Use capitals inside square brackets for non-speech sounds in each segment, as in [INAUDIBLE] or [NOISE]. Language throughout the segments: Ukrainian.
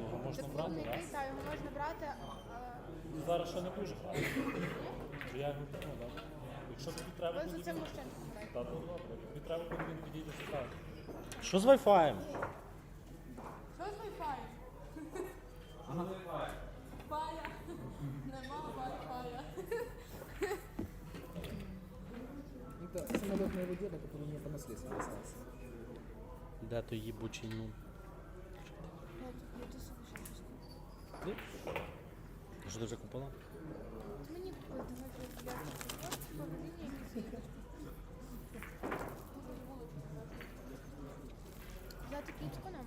Його можна брати, так? його можна брати, але Зараз ще не дуже хватить. Я його візьму, так? Якщо тобі треба, ви то за візьму. мужчинку. Та то добре. Тобі треба, коли він підійде сюди. Що з Wi-Fi? Що з Wi-Fi? Пая. Нема Wi-Fi. Это самолетное дело, которое у меня по наследству остался. Де то їбучий ну? Що ти вже купила? Мені купили давай в магазині якийсь. Взяти кічку нам?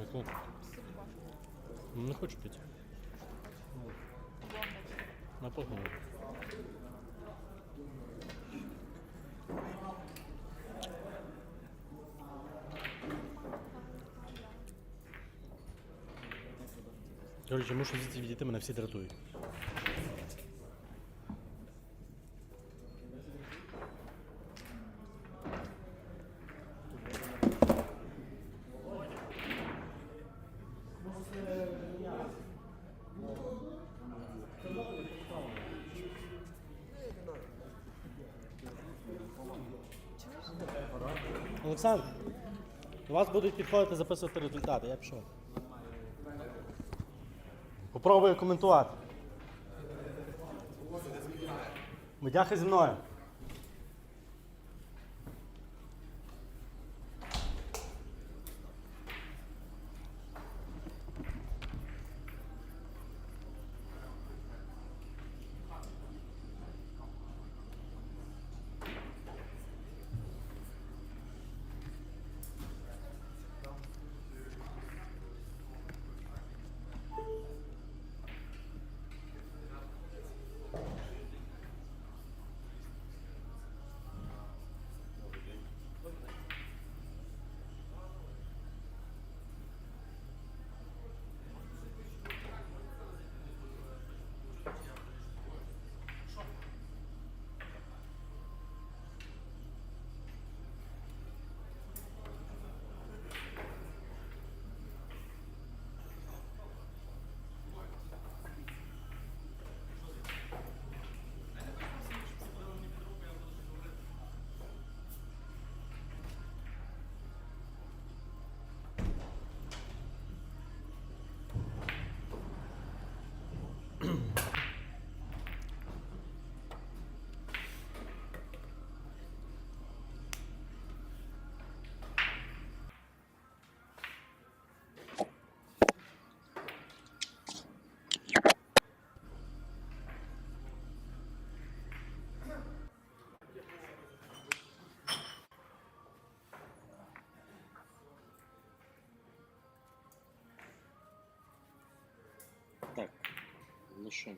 Яку? Сипашку. Ну, Не хочу піти. На погону. Короче, мушу звідси відійти, мене всі дратують. Олександр, у вас будуть підходити записувати результати, я пішов. Попробую коментувати. Медяха зі мною. Ну що,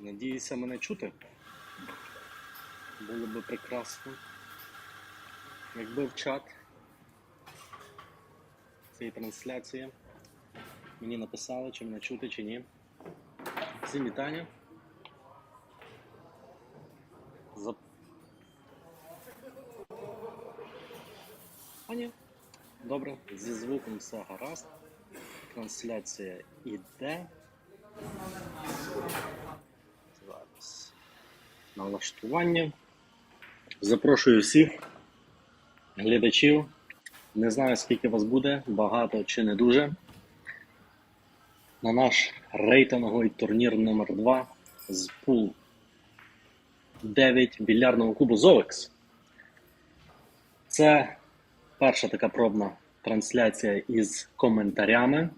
надіюся мене чути. Було би прекрасно. Якби в чат цієї трансляції мені написали, чи мене чути, чи ні. Всім вітання. За... А ні. Добре, зі звуком все гаразд. Трансляція іде. Зараз. Налаштування. Запрошую всіх глядачів. Не знаю, скільки вас буде, багато чи не дуже. На наш рейтинговий турнір номер 2 з пул 9 більярдного клубу Зовекс. Це перша така пробна трансляція із коментарями.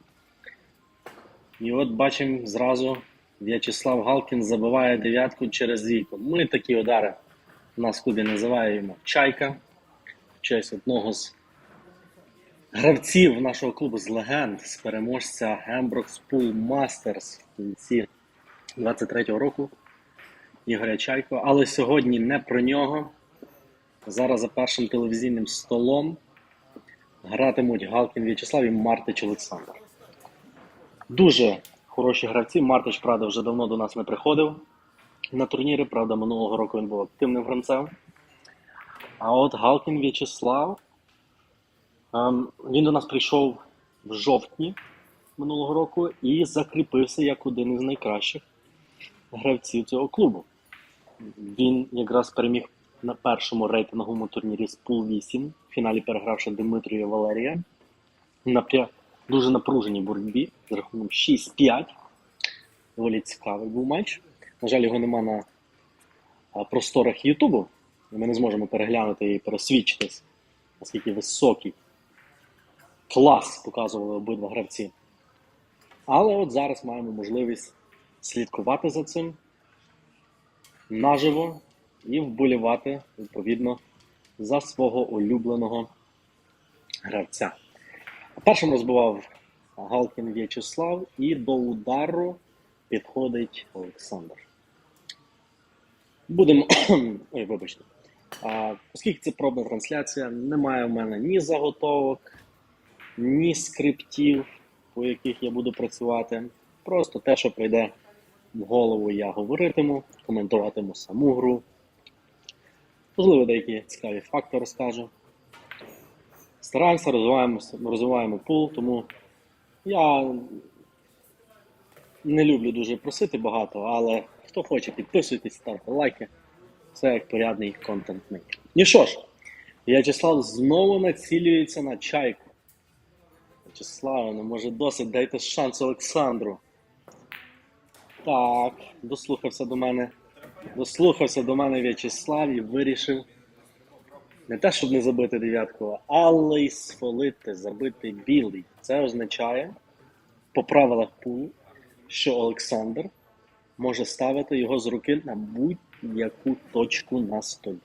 І от бачимо зразу В'ячеслав Галкін забиває дев'ятку через віку. Ми такі удари нас в клубі називаємо чайка. В честь одного з гравців нашого клубу з легенд, з переможця Гемброкс Pool Masters в кінці 23-го року Ігоря Чайко. Але сьогодні не про нього. Зараз за першим телевізійним столом гратимуть Галкін В'ячеслав і Мартич Олександр. Дуже хороші гравці. Мартич, правда, вже давно до нас не приходив на турніри. Правда, минулого року він був активним гравцем. А от Галкін В'ячеслав. ем, Він до нас прийшов в жовтні минулого року і закріпився як один із найкращих гравців цього клубу. Він якраз переміг на першому рейтинговому турнірі з Пул 8, в фіналі перегравши Дмитрія Валерія дуже напруженій боротьбі з рахунком 6-5. Доволі цікавий був матч. На жаль, його нема на просторах Ютубу. Ми не зможемо переглянути і пересвідчитись, наскільки високий клас показували обидва гравці. Але от зараз маємо можливість слідкувати за цим наживо і вболівати відповідно за свого улюбленого гравця. Першим розбивав Галкін В'ячеслав, і до удару підходить Олександр. Будемо. [CLEARS THROAT] Ой, вибачте. А, оскільки це пробна трансляція, немає в мене ні заготовок, ні скриптів, по яких я буду працювати. Просто те, що прийде в голову, я говоритиму, коментуватиму саму гру. Можливо, деякі цікаві факти розкажу. Стараємося, розвиваємо, розвиваємо пул, тому я не люблю дуже просити багато, але хто хоче, підписуйтесь, ставте лайки. Це як порядний контент-мейкер. Ну що ж, В'ячеслав знову націлюється на чайку. В'ячеслав, ну може досить, дайте шанс Олександру. Так, дослухався до мене. Дослухався до мене В'ячеслав і вирішив не те, щоб не забити дев'ятку, але й сфолити, забити білий. Це означає, по правилах пулу, що Олександр може ставити його з руки на будь-яку точку на столі.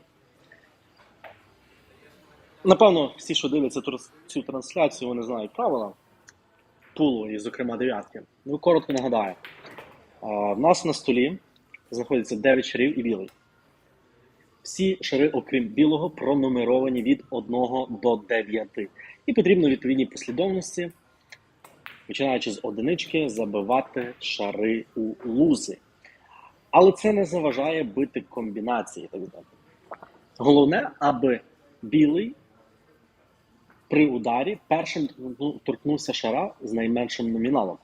Напевно, всі, що дивляться цю трансляцію, вони знають правила пулу, і, зокрема, дев'ятки. Ну, коротко нагадаю. В нас на столі знаходиться 9 шарів і білий. Всі шари, окрім білого, пронумеровані від 1 до 9. І потрібно відповідній послідовності, починаючи з одинички, забивати шари у лузи. Але це не заважає бити комбінації. Так далі. Головне, аби білий при ударі першим торкнувся шара з найменшим номіналом.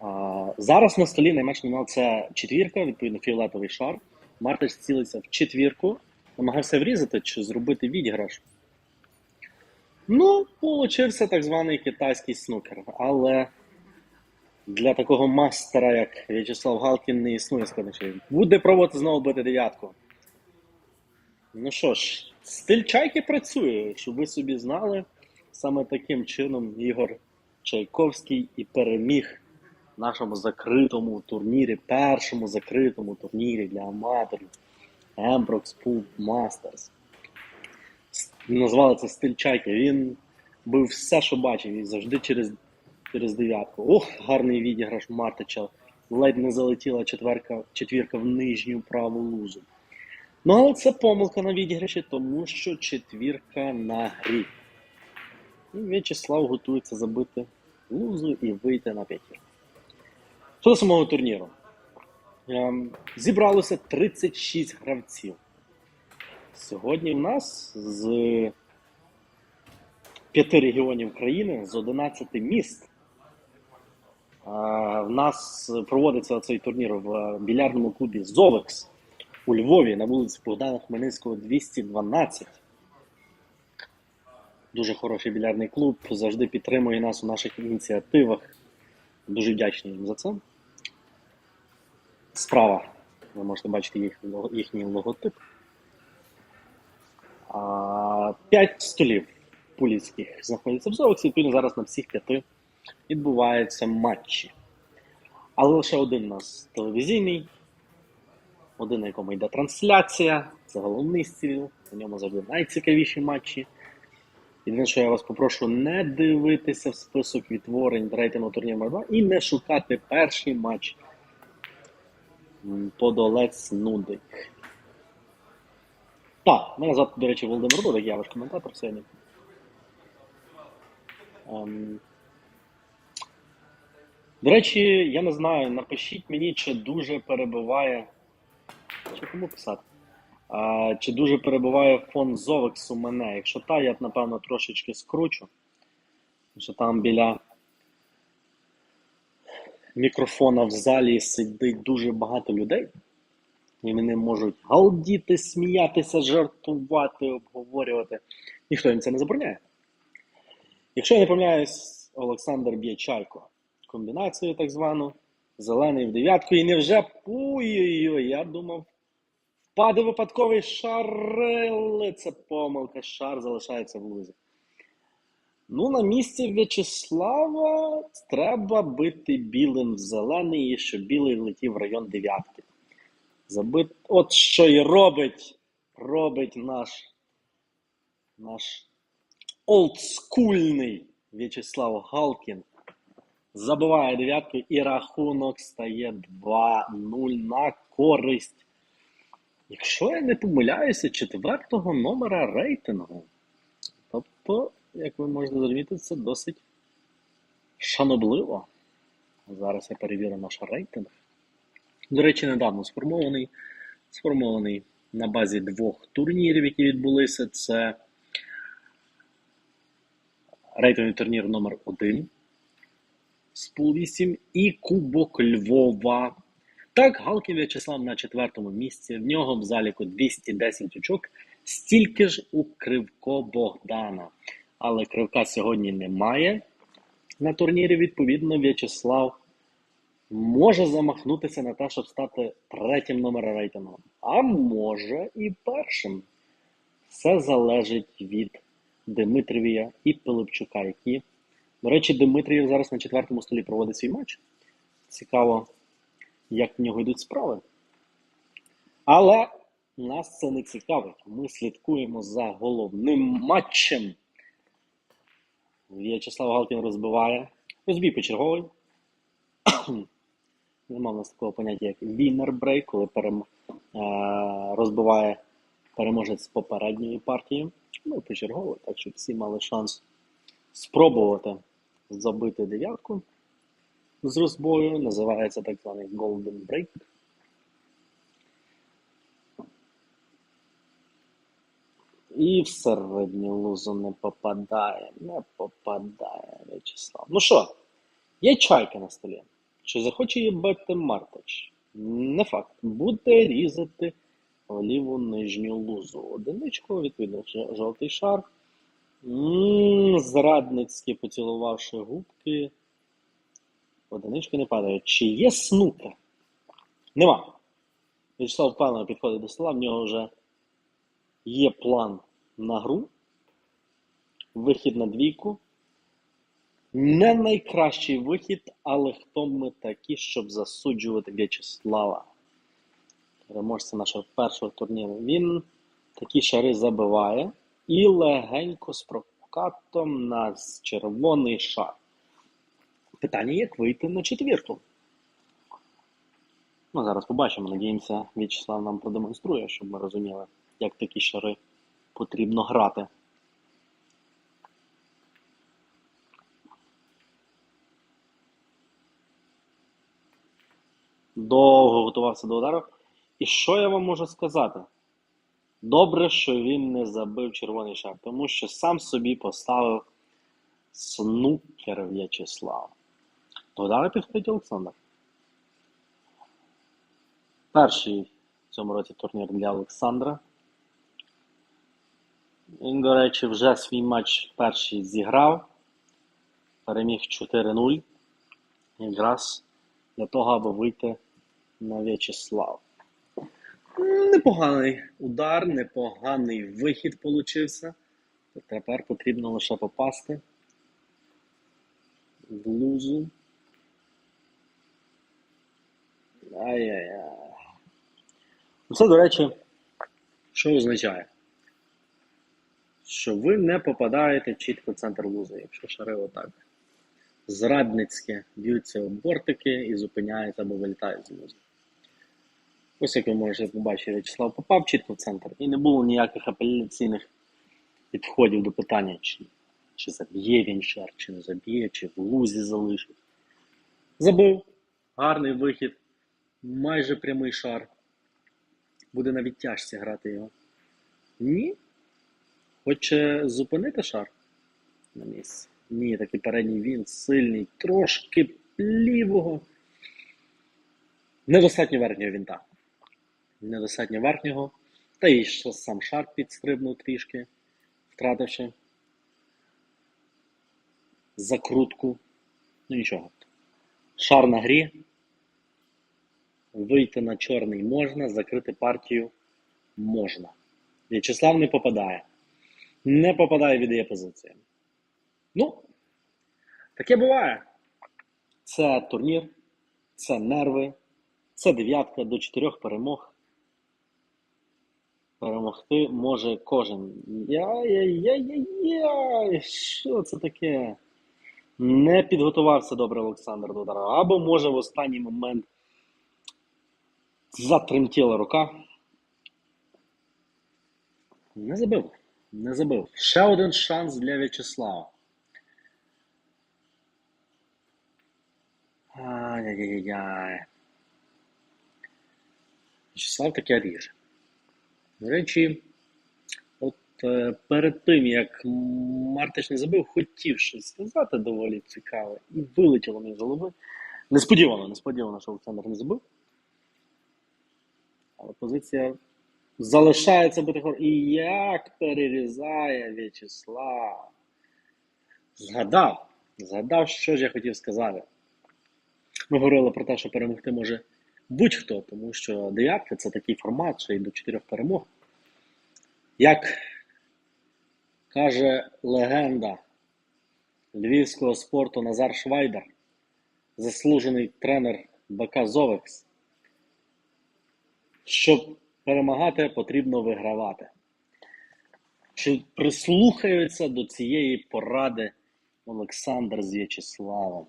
А, зараз на столі найменший номінал це четвірка, відповідно, фіолетовий шар. Мартиш цілиться в четвірку, намагався врізати чи зробити відіграш. Ну, получився так званий китайський снукер. Але для такого мастера, як В'ячеслав Галкін, не існує складнощів. Буде пробувати знову бити дев'ятку. Ну що ж, стиль чайки працює, щоб ви собі знали. Саме таким чином Ігор Чайковський і переміг нашому закритому турнірі, першому закритому турнірі для аматорів Embrox Pool Masters. Назвали це стиль чайки. Він бив все, що бачив, і завжди через, через дев'ятку. Ох, гарний відіграш Мартича. Ледь не залетіла четверка, четвірка в нижню праву лузу. Ну, але це помилка на відіграші, тому що четвірка на грі. І В'ячеслав готується забити лузу і вийти на п'ятірку. Що до самого турніру? Ем, Зібралося 36 гравців. Сьогодні в нас з п'яти регіонів країни, з 11 міст. В нас проводиться цей турнір в більярдному клубі Зовекс у Львові на вулиці Богдана Хмельницького 212. Дуже хороший більярдний клуб, завжди підтримує нас у наших ініціативах. Дуже вдячний їм за це. Справа. Ви можете бачити їх, їхній логотип. А, П'ять столів пулівських знаходяться в Зовексі. Відповідно, зараз на всіх п'яти відбуваються матчі. Але лише один у нас телевізійний, один, на якому йде трансляція. Це головний стіл. На ньому завжди найцікавіші матчі. Єдине, що я вас попрошу не дивитися в список відтворень рейтингу турніру номер 2 і не шукати перший матч. Подолець Нудик. Так, мене звати, до речі, Володимир Дудик, я ваш коментатор сьогодні. Ем, До речі, я не знаю, напишіть мені, чи дуже перебуває. Чи кому писати? А, чи дуже перебуває фон Зовекс у мене? Якщо так, я б, напевно, трошечки скручу. що там біля мікрофона в залі сидить дуже багато людей, і вони можуть галдіти, сміятися, жартувати, обговорювати. Ніхто їм це не забороняє. Якщо я не помиляюсь, Олександр б'є чайку. Комбінацію так звану, зелений в дев'ятку, і невже ой-ой-ой, я думав, впаде випадковий шар, але це помилка, шар залишається в лузі. Ну, на місці В'ячеслава треба бити білим в зелений, і щоб білий влетів в район дев'ятки. Забит... От що і робить, робить наш, наш олдскульний В'ячеслав Галкін. Забиває дев'ятку і рахунок стає 2-0 на користь. Якщо я не помиляюся, четвертого номера рейтингу. Тобто, як ви можете зрозуміти, це досить шанобливо. Зараз я перевірю наш рейтинг. До речі, недавно сформований. Сформований на базі двох турнірів, які відбулися. Це рейтинговий турнір номер 1 з пул 8 і Кубок Львова. Так, Галкін В'ячеслав на четвертому місці. В нього в заліку 210 очок, стільки ж у Кривко Богдана. Але Кривка сьогодні немає на турнірі. Відповідно, В'ячеслав може замахнутися на те, щоб стати третім номером рейтингу. А може і першим. Все залежить від Дмитрія і Пилипчука, які, до речі, Дмитрієв зараз на четвертому столі проводить свій матч. Цікаво, як в нього йдуть справи. Але нас це не цікавить. Ми слідкуємо за головним матчем. В'ячеслав Галкін розбиває. Розбій почерговий. [COUGHS] Нема в нас такого поняття, як break, коли перем... е, розбиває переможець попередньої партії. Ну, почергово, так щоб всі мали шанс спробувати забити дев'ятку з розбою. Називається так званий Golden Break. І в середню лузу не попадає, не попадає В'ячеслав. Ну що, є чайка на столі. Чи захоче її бити Мартич? Не факт. Буде різати ліву нижню лузу. Одиничку, відповідно, жовтий шар. М, Зрадницьки поцілувавши губки. Одинички не падають. Чи є снукер? Нема. В'ячеслав впевнено підходить до стола, в нього вже є план на гру. Вихід на двійку. Не найкращий вихід, але хто ми такі, щоб засуджувати В'ячеслава, переможця нашого першого турніру. Він такі шари забиває і легенько з прокатом на червоний шар. Питання, як вийти на четвірку? Ну, зараз побачимо. Надіємося, В'ячеслав нам продемонструє, щоб ми розуміли, як такі шари потрібно грати. довго готувався до удару. І що я вам можу сказати? Добре, що він не забив червоний шар, тому що сам собі поставив снукер В'ячеслав. До підходить Олександр. Перший в цьому році турнір для Олександра. Він, до речі, вже свій матч перший зіграв. Переміг 4-0. Якраз для того, аби вийти на В'ячеслав. Непоганий удар, непоганий вихід получився. Тепер потрібно лише попасти в лузу. Ай-яй-яй. Це, до речі, що означає? Що ви не попадаєте чітко в центр лузи, якщо шари отак зрадницьки б'ються об бортики і зупиняють або вилітають з лузи. Ось як ви можете побачити, В'ячеслав попав чітко в центр і не було ніяких апеляційних підходів до питання, чи, чи заб'є він шар, чи не заб'є, чи в лузі залишить. Забив. Гарний вихід, майже прямий шар. Буде на відтяжці грати його. Ні. Хоче зупинити шар на місці. Ні, такий передній він сильний, трошки лівого. Недостатньо верхнього вінта. Недостатньо верхнього. Та і сам шар підстрибнув трішки, втративши закрутку. Ну нічого. Шар на грі. Вийти на чорний можна, закрити партію можна. В'ячеслав не попадає. Не попадає, віддає позиції. Ну, таке буває. Це турнір, це нерви, це дев'ятка до чотирьох перемог. Перемогти може кожен. Яй-яй-яй-яй, що це таке? Не підготувався добре Олександр до удару. Або може в останній момент затремтіла рука. Не забив. Не забив. Ще один шанс для В'ячеслава. Ай-яй-яй-яй. В'ячеслав таке ріже. До речі, от е, перед тим, як Мартиш не забив, хотів щось сказати доволі цікаве. І вилетіло мені з голови. Несподівано, несподівано, що Олександр не забив. Але позиція залишається бути хор. І як перерізає В'ячеслав. Згадав. Згадав, що ж я хотів сказати. Ми говорили про те, що перемогти може будь-хто, тому що дев'ятка це такий формат, що й до чотирьох перемог. Як каже легенда львівського спорту Назар Швайдар, заслужений тренер БК Зовекс, щоб перемагати, потрібно вигравати. Чи прислухаються до цієї поради Олександр з В'ячеславом?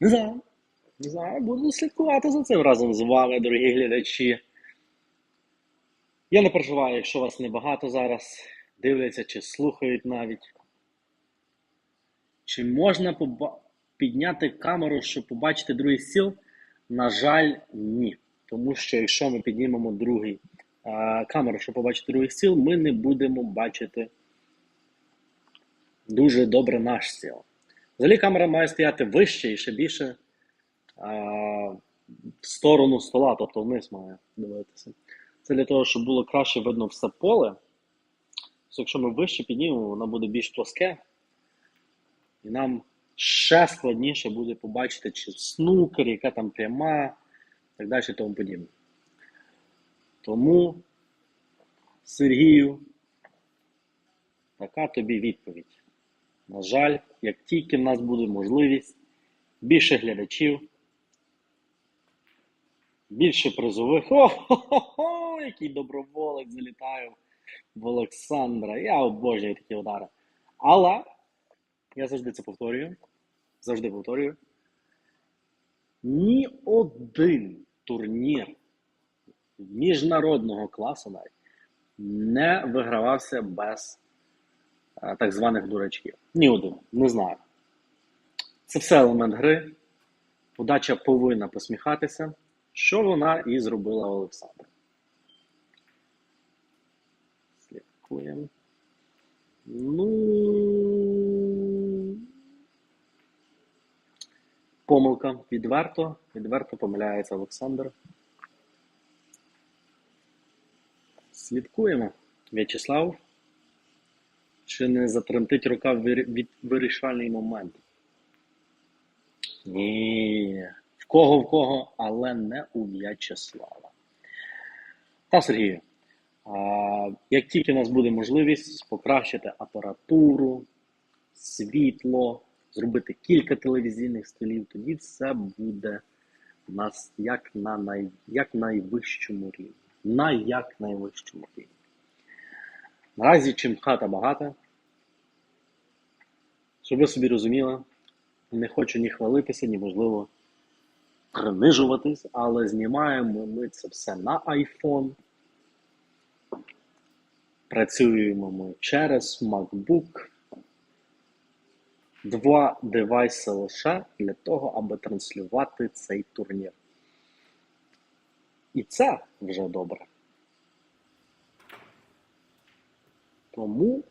Не знаю. Не знаю, буду слідкувати за цим разом з вами, дорогі глядачі. Я не переживаю, якщо вас небагато зараз дивляться чи слухають навіть. Чи можна поба- підняти камеру, щоб побачити другий стіл? На жаль, ні. Тому що якщо ми піднімемо другий а, камеру, щоб побачити другий стіл, ми не будемо бачити дуже добре наш стіл. Взагалі камера має стояти вище і ще більше а, в сторону стола, тобто вниз має дивитися. Це для того, щоб було краще видно все поле. Тобто, якщо ми вище піднімемо, воно буде більш плоске. І нам ще складніше буде побачити, чи снукер, яка там пряма, так далі тому подібне. Тому, Сергію, така тобі відповідь. На жаль, як тільки в нас буде можливість, більше глядачів, більше призових. О-хо-хо-хо, який доброволець залітає в Олександра. Я обожнюю такі удари. Але я завжди це повторюю. Завжди повторюю. Ні один турнір міжнародного класу навіть не вигравався без е, так званих дурачків. Ні один. Не знаю. Це все елемент гри. Подача повинна посміхатися, що вона і зробила Олександр. Слідкуємо. Ну. Помилка. Відверто. Відверто помиляється Олександр. Слідкуємо. В'ячеслав. Чи не затремтить рука в вирішальний момент? Ні. В кого в кого, але не у В'ячеслава. Та Сергію. Як тільки у нас буде можливість покращити апаратуру, світло, зробити кілька телевізійних столів, тоді все буде у нас як на най, як найвищому рівні. На як найвищому рівні. Наразі чим хата багата, щоб ви собі розуміли, не хочу ні хвалитися, ні можливо принижуватись, але знімаємо ми це все на iPhone. Працюємо ми через MacBook. Два девайси лише для того, аби транслювати цей турнір. І це вже добре. Тому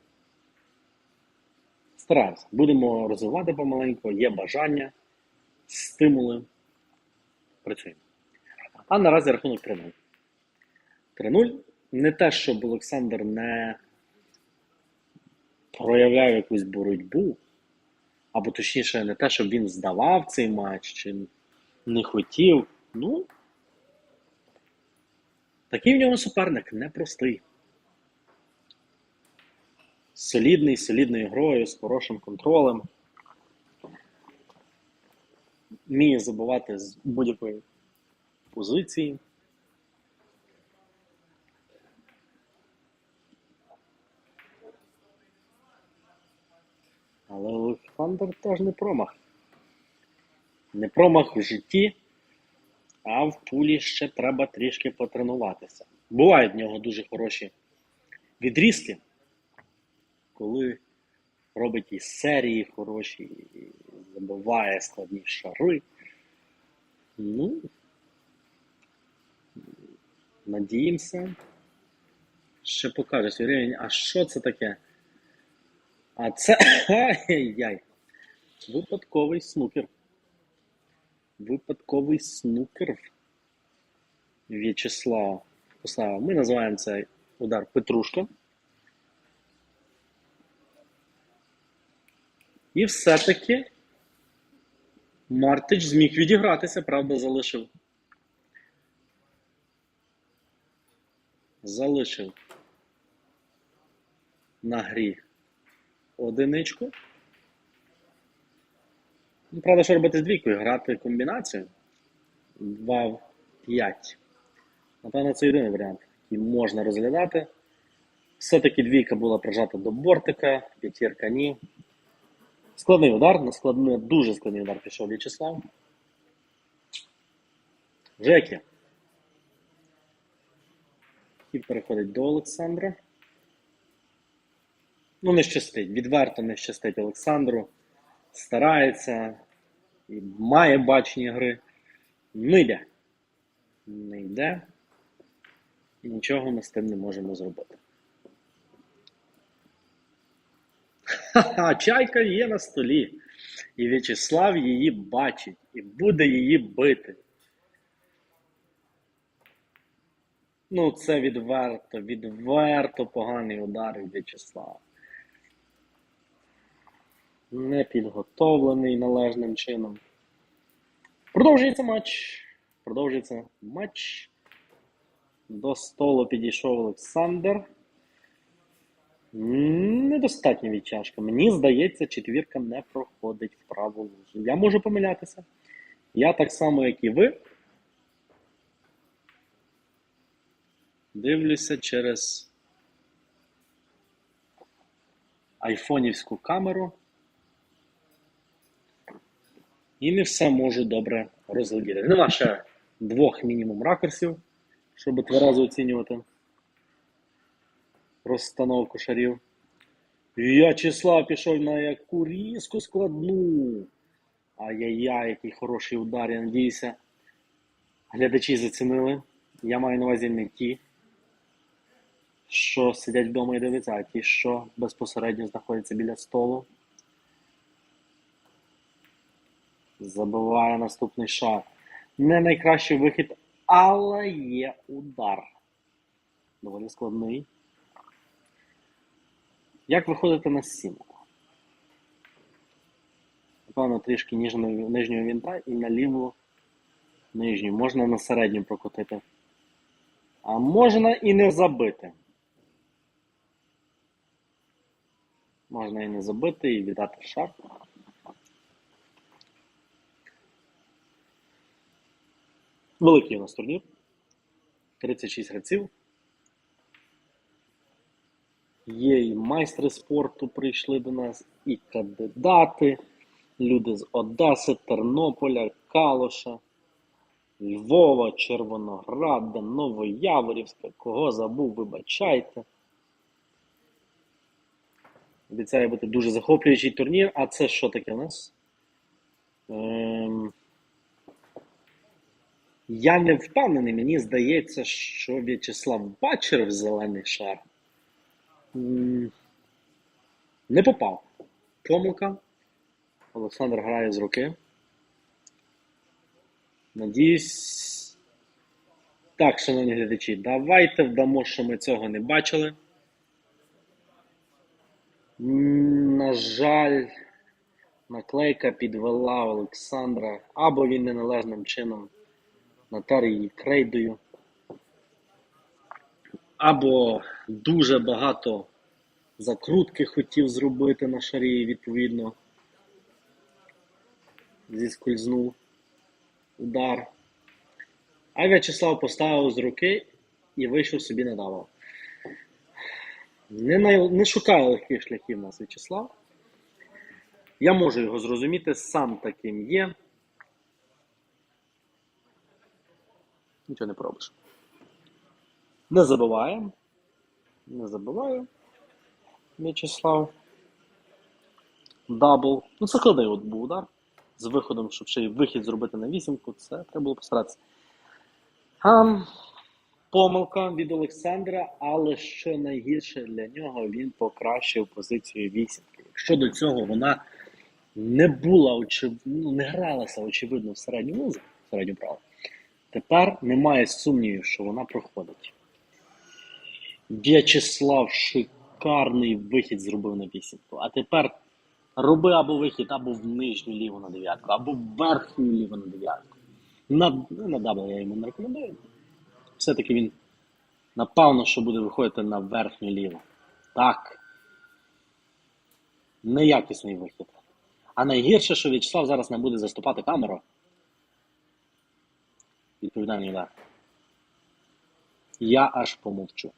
Стараємося. Будемо розвивати помаленьку, є бажання, стимули. Працюємо. А наразі рахунок 3-0. 3-0. Не те, щоб Олександр не проявляв якусь боротьбу, або точніше, не те, щоб він здавав цей матч, чи не хотів. Ну, такий в нього суперник непростий. Солідний, солідною грою, з хорошим контролем. Вміє забувати з будь-якої позиції. Але Олександр теж не промах. Не промах в житті, а в пулі ще треба трішки потренуватися. Бувають в нього дуже хороші відрізки, коли робить і серії хороші, і забиває складні шари. Ну, надіємося, ще покаже свій рівень. А що це таке? А це [LAUGHS] ай-яй. Випадковий снукер. Випадковий снукер. В'ячеслав поставив. Ми називаємо цей удар Петрушка. І все-таки Мартич зміг відігратися, правда, залишив. Залишив на грі одиничку. Ну, правда, що робити з двійкою? Грати комбінацію 2 в 5. Напевно, це єдиний варіант, який можна розглядати. Все-таки двійка була прижата до бортика, п'ятірка ні. Складний удар, на складний, дуже складний удар пішов В'ячеслав. Жекі. Хід переходить до Олександра. Ну, не щастить. Відверто не щастить Олександру. Старається і має бачення гри. Не йде. Не йде. І нічого ми з тим не можемо зробити. Ха-ха, чайка є на столі. І В'ячеслав її бачить і буде її бити. Ну, це відверто, відверто поганий удар від В'ячеслава. Не підготовлений належним чином. Продовжується матч. Продовжується матч. До столу підійшов Олександр. Недостатньо відтяжка. Мені здається, четвірка не проходить в праву лужу. Я можу помилятися. Я так само, як і ви. Дивлюся через айфонівську камеру. І не все можу добре розглядіти. Нема ще двох мінімум ракурсів, щоб тверезо оцінювати розстановку шарів. В'ячеслав пішов на яку різку складну. Ай-яй-яй, який хороший удар, я надіюся. Глядачі зацінили. Я маю на увазі не ті, що сидять вдома і дивляться, а ті, що безпосередньо знаходяться біля столу. Забиває наступний шар. Не найкращий вихід, але є удар. Доволі складний. Як виходити на сімку? Напевно, трішки ніжнього, нижнього вінта і на ліву нижню. Можна на середню прокотити. А можна і не забити. Можна і не забити, і віддати шар. Великий у нас турнір. 36 гравців. Є і майстри спорту прийшли до нас, і кандидати, люди з Одеси, Тернополя, Калоша, Львова, Червонограда, Новояворівська. Кого забув, вибачайте. Обіцяє бути дуже захоплюючий турнір. А це що таке у нас? Ем... Я не впевнений, мені здається, що В'ячеслав бачив зелений шар. Не попав. помилка. Олександр грає з руки. Надіюсь. Так, шановні глядачі, давайте вдамо, що ми цього не бачили. На жаль, наклейка підвела Олександра, або він неналежним чином натер її крейдою, або дуже багато закрутки хотів зробити на шарі, відповідно. Зіскользнув удар. А В'ячеслав поставив з руки і вийшов собі на давав. Не, най... не шукає легких шляхів нас В'ячеслав. Я можу його зрозуміти, сам таким є. Нічого не пробиш. Не забиває. Не забиває. В'ячеслав. Дабл. Ну, це складний от був удар. З виходом, щоб ще й вихід зробити на вісімку, це треба було постаратися. А, помилка від Олександра, але що найгірше для нього, він покращив позицію вісімки. Якщо до цього вона не була очев... ну, не гралася, очевидно, в середню музику, в середню право, тепер немає сумнівів, що вона проходить. В'ячеслав шикарний вихід зробив на вісімку. А тепер роби або вихід, або в нижню ліву на дев'ятку, або в верхню ліву на дев'ятку. На, ну, на дабл я йому не рекомендую. Все-таки він напевно, що буде виходити на верхню ліву. Так. Неякісний вихід. А найгірше, що В'ячеслав зараз не буде заступати камеру. Відповідальний удар. Я аж помовчу.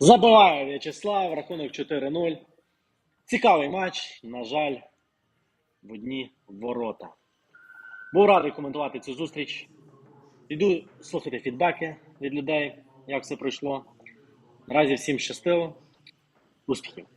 Забиває В'ячеслав, рахунок 4-0. Цікавий матч, на жаль, в одні ворота. Був радий коментувати цю зустріч. Іду слухати фідбеки від людей, як все пройшло. Наразі всім щастило. Успіхів!